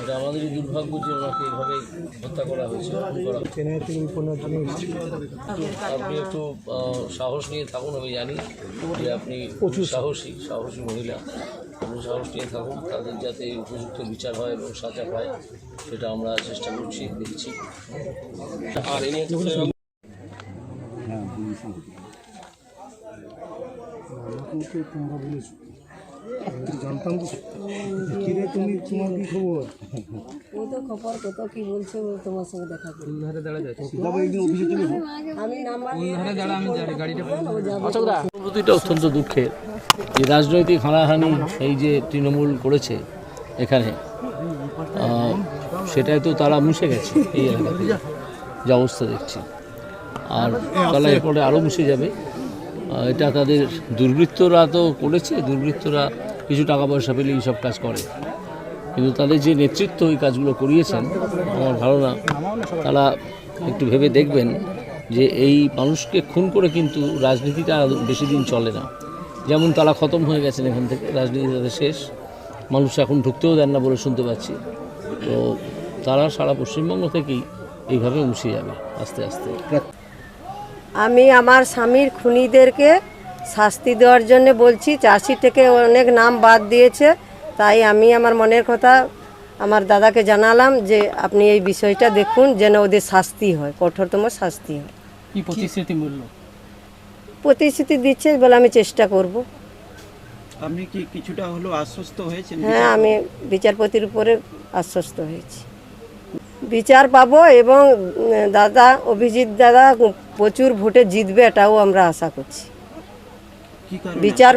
এটা আমাদেরই দুর্ভাগ্য যে ওনাকে এভাবে হত্যা করা হয়েছে। আপনি একটু সাহস নিয়ে থাকুন আমি জানি যে আপনি প্রচুর সাহসী। সাহসী মহিলা। আপনি সাহস নিয়ে থাকুন তাদের যাতে উপযুক্ত বিচার হয় এবং সাজা পায় সেটা আমরা চেষ্টা করছি দেখছি। আর এ নিয়ে আমাকে তোমরা বলেছ। জানতাম কিরে তুমি তোমার কি খবর? ও তো খবর কত কি বলছে ও তোমার সঙ্গে দেখা করবে। তারপর একদিন অফিসে চলে। আমি নাম্বার অনুভূতিটা অত্যন্ত দুঃখের। যে রাজনৈতিক হানাহানি এই যে তৃণমূল করেছে এখানে সেটাই তো তারা মুছে গেছে এই এলাকাতে। যে অবস্থা দেখছি। আর তাহলে এরপরে আরও মুছে যাবে। এটা তাদের দুর্বৃত্তরা তো করেছে দুর্বৃত্তরা কিছু টাকা পয়সা পেলে এইসব কাজ করে। কিন্তু তাদের যে নেতৃত্ব এই কাজগুলো করিয়েছেন, আমার ধারণা তারা একটু ভেবে দেখবেন যে এই মানুষকে খুন করে কিন্তু রাজনীতিটা বেশি দিন চলে না। যেমন তারা খতম হয়ে গেছেন এখান থেকে, রাজনীতি তাদের শেষ। মানুষ এখন ঢুকতেও দেন না বলে শুনতে পাচ্ছি। তো তারা সারা পশ্চিমবঙ্গ থেকেই এইভাবে মুছে যাবে, আস্তে আস্তে। আমি আমার স্বামীর খুনিদেরকে শাস্তি দেওয়ার জন্য বলছি চাষি থেকে অনেক নাম বাদ দিয়েছে তাই আমি আমার মনের কথা আমার দাদাকে জানালাম যে আপনি এই বিষয়টা দেখুন যেন ওদের শাস্তি হয় কঠোরতম শাস্তি হয়। কি প্রতিশ্রুতি মূল্য প্রতিশ্রুতি দিচ্ছে বলে আমি চেষ্টা করব। আপনি কি কিছুটা হলেও আশ্বস্ত হয়েছেন? হ্যাঁ আমি বিচারপতির উপরে আশ্বস্ত হয়েছি। বিচার পাবো এবং দাদা অভিজিৎ দাদা প্রচুর ভোটে জিতবে এটাও আমরা আশা করছি। বিচার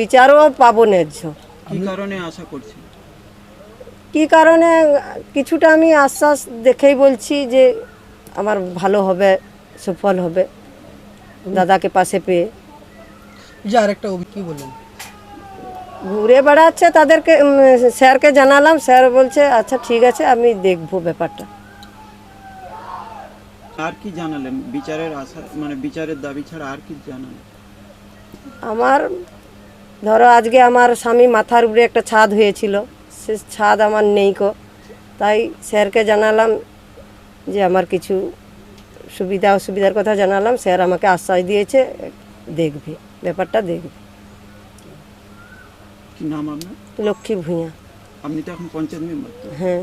বিচারও পাবো ন্যায্য। কি কারণে আশা করছেন কি কারণে কিছুটা আমি আশ্বাস দেখেই বলছি যে আমার ভালো হবে সফল হবে দাদাকে পাশে পেয়ে। যে আরেকটা কি বললেন? ঘুরে বেড়াচ্ছে তাদেরকে স্যারকে জানালাম স্যার বলছে আচ্ছা ঠিক আছে আমি দেখব ব্যাপারটা। আর কি জানালেন? বিচারের আশা মানে বিচারের দাবি ছাড়া আর কি জানালেন? আমার ধরো আজকে আমার স্বামী মাথার উপরে একটা ছাদ হয়েছিল সে ছাদ আমার নেই কো। তাই স্যারকে জানালাম যে আমার কিছু সুবিধা অসুবিধার কথা জানালাম স্যার আমাকে আশ্বাস দিয়েছে দেখবে ব্যাপারটা দেখবে। নাম আপনার? লক্ষ্মী ভূঁইয়া। আপনি তো এখন পঞ্চায়েত মেম্বার হ্যাঁ।